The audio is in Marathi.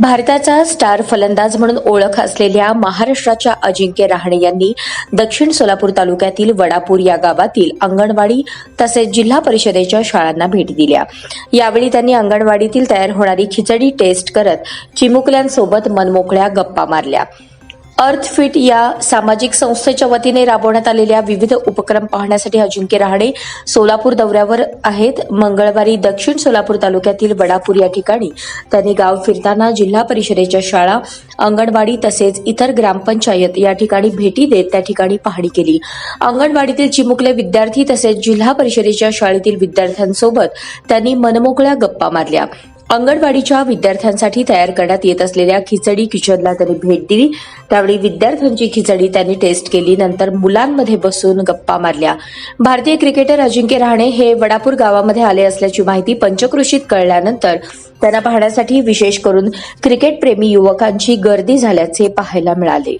भारताचा स्टार फलंदाज म्हणून ओळख असलेल्या महाराष्ट्राच्या अजिंक्य रहाणे यांनी दक्षिण सोलापूर तालुक्यातील वडापूर या गावातील अंगणवाडी तसेच जिल्हा परिषदेच्या शाळांना भेट दिल्या. यावेळी त्यांनी अंगणवाडीतील तयार होणारी खिचडी टेस्ट करत चिमुकल्यांसोबत मनमोकळ्या गप्पा मारल्या. अर्थफिट या सामाजिक संस्थेच्या वतीने राबवण्यात आलेल्या विविध उपक्रम पाहण्यासाठी अजिंक्य रहाणे सोलापूर दौऱ्यावर आहेत. मंगळवारी दक्षिण सोलापूर तालुक्यातील वडापूर या ठिकाणी त्यांनी गाव फिरताना जिल्हा परिषदेच्या शाळा अंगणवाडी तसेच इतर ग्रामपंचायत या ठिकाणी भेटी देत त्या ठिकाणी पाहणी केली. अंगणवाडीतील चिमुकले विद्यार्थी तसेच जिल्हा परिषदेच्या शाळेतील विद्यार्थ्यांसोबत त्यांनी मनमोकळ्या गप्पा मारल्या. अंगणवाडीच्या विद्यार्थ्यांसाठी तयार करण्यात येत असलेल्या खिचडी किचनला त्यांनी भेट दिली. त्यावेळी विद्यार्थ्यांची खिचडी त्यांनी टेस्ट केली. नंतर मुलांमध्ये बसून गप्पा मारल्या. भारतीय क्रिकेटर अजिंक्य रहाणे हे वडापूर गावामध्ये आले असल्याची माहिती पंचकृषीत कळल्यानंतर त्यांना पाहण्यासाठी विशेष करून क्रिकेटप्रेमी युवकांची गर्दी झाल्याचे पाहायला मिळाले.